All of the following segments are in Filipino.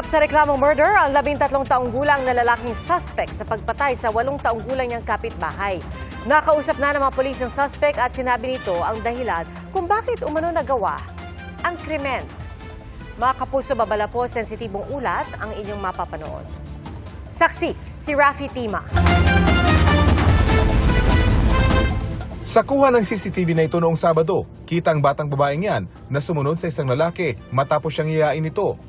Naharap sa reklamong murder ang 13 taong gulang na lalaking suspect sa pagpatay sa 8 taong gulang niyang kapitbahay. Nakausap na ng mga polis ang suspect at sinabi nito ang dahilan kung bakit umano nagawa ang krimen. Mga kapuso babala po, sensitibong ulat ang inyong mapapanood. Saksi, si Rafi Tima. Sa kuha ng CCTV na ito noong Sabado, kita ang batang babaeng yan na sumunod sa isang lalaki matapos siyang iyain ito.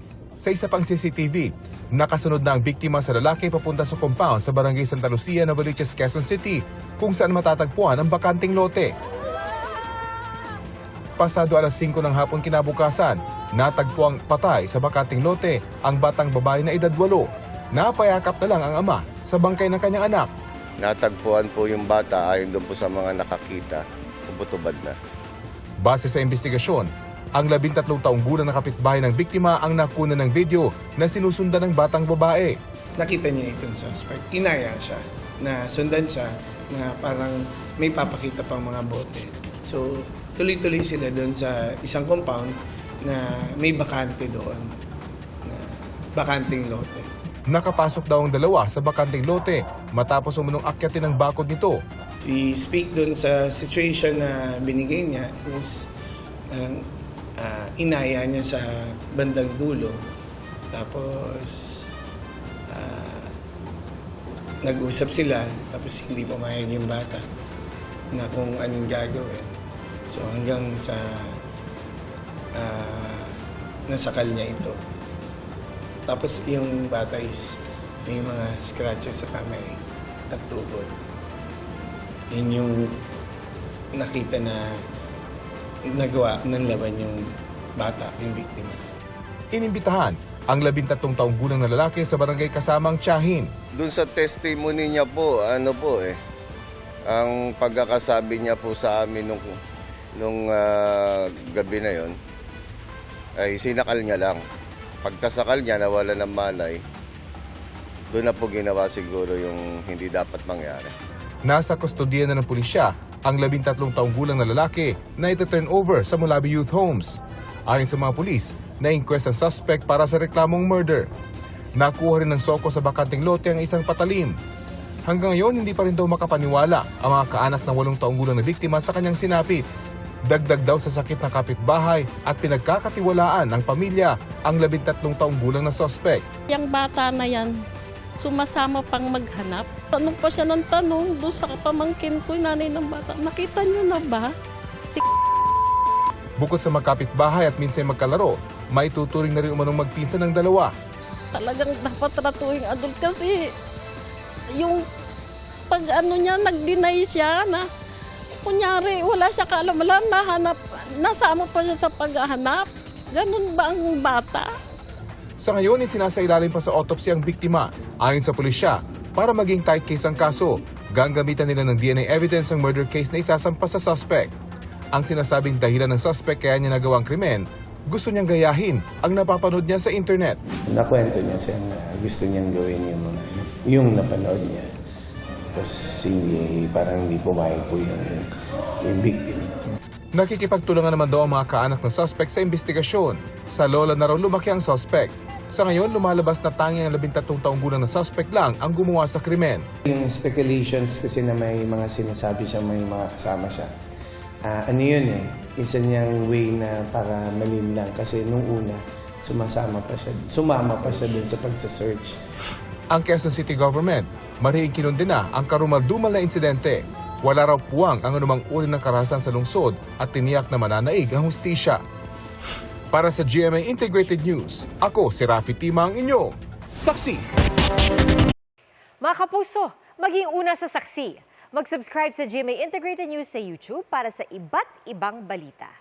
Sa isa pang CCTV, nakasunod na ang biktima sa lalaki papunta sa compound sa barangay Santa Lucia, Novaliches, Quezon City kung saan matatagpuan ang bakanting lote. Pasado alas 5 ng hapon kinabukasan, natagpo ang patay sa bakanting lote ang batang babae na edad 8. Napayakap na lang ang ama sa bangkay ng kanyang anak. Natagpuan po yung bata ayon doon po sa mga nakakita, ubutubad na. Base sa investigasyon, ang 13 taong gulang na kapitbahay ng biktima ang nakuna ng video na sinusundan ng batang babae. nakita niya itong suspect. Inaya siya na sundan siya na parang may papakita pang mga bote. So, tuloy-tuloy sila doon sa isang compound na may bakante doon. Na bakanting lote. Nakapasok daw ang dalawa sa bakanting lote matapos umunong akyatin ng bakod nito. We speak doon sa situation na binigay niya is parang ah, inaya niya sa bandang dulo. Tapos ah, nag-usap sila tapos hindi pumayag yung bata na kung anong gagawin. So hanggang sa ah, nasakal niya ito. Tapos yung bata is may mga scratches sa kamay at tubod. Yun yung nakita na nagawa ng laban yung bata, yung biktima. Inimbitahan ang 13 taong gulang na lalaki sa barangay kasamang Tiyahin. Doon sa testimony niya po, ano po eh, ang pagkakasabi niya po sa amin nung, nung ah, gabi na yon ay sinakal niya lang. Pagkasakal niya, nawala ng malay, doon na po ginawa siguro yung hindi dapat mangyari. Nasa kustodiya na ng pulisya ang 13 taong gulang na lalaki na ito-turn over sa Mulabi Youth Homes. Ayon sa mga pulis, na-inquest ang suspect para sa reklamong murder. Nakuha rin ng soko sa bakanting lote ang isang patalim. Hanggang ngayon, hindi pa rin daw makapaniwala ang mga kaanak ng walong taong gulang na biktima sa kanyang sinapit. Dagdag daw sa sakit ng kapitbahay at pinagkakatiwalaan ng pamilya ang 13 taong gulang na suspect. Yung bata na yan, sumasama pang maghanap. Tanong pa siya ng tanong doon sa pamangkin ko, nanay ng bata. Nakita niyo na ba? Si Bukod sa magkapitbahay at minsan magkalaro, may tuturing na rin umanong magpinsan ng dalawa. talagang dapat ratuing adult kasi yung pag ano niya, nag-deny siya na kunyari wala siya kaalam-alam, nahanap, nasama pa siya sa paghahanap. Ganun ba ang bata? Sa ngayon, isinasailalim pa sa autopsy ang biktima. Ayon sa pulisya, para maging tight case ang kaso, gagamitan nila ng DNA evidence ang murder case na isasampa sa suspect. Ang sinasabing dahilan ng suspect kaya niya nagawang krimen, gusto niyang gayahin ang napapanood niya sa internet. Nakwento niya siya na gusto niyang gawin yung mga yung napanood niya. Tapos hindi, parang hindi pumayag po yung, yung victim. Nakikipagtulungan naman daw ang mga kaanak ng suspect sa investigasyon. Sa lola na raw lumaki ang suspect. Sa ngayon, lumalabas na tanging ang 13 taong gulang na suspect lang ang gumawa sa krimen. Yung speculations kasi na may mga sinasabi siya, may mga kasama siya. Ah, ano yun eh, isa niyang way na para malim lang kasi nung una, sumasama pa siya, sumama pa siya dun sa pagsa-search. Ang Quezon City Government, marihing kinundina ang karumal-dumal na insidente. Wala raw puwang ang anumang uri ng karahasan sa lungsod at tiniyak na mananaig ang hustisya. Para sa GMA Integrated News, ako si Rafi Tima ang inyong saksi. Mga kapuso, maging una sa saksi. Mag-subscribe sa GMA Integrated News sa YouTube para sa iba't ibang balita.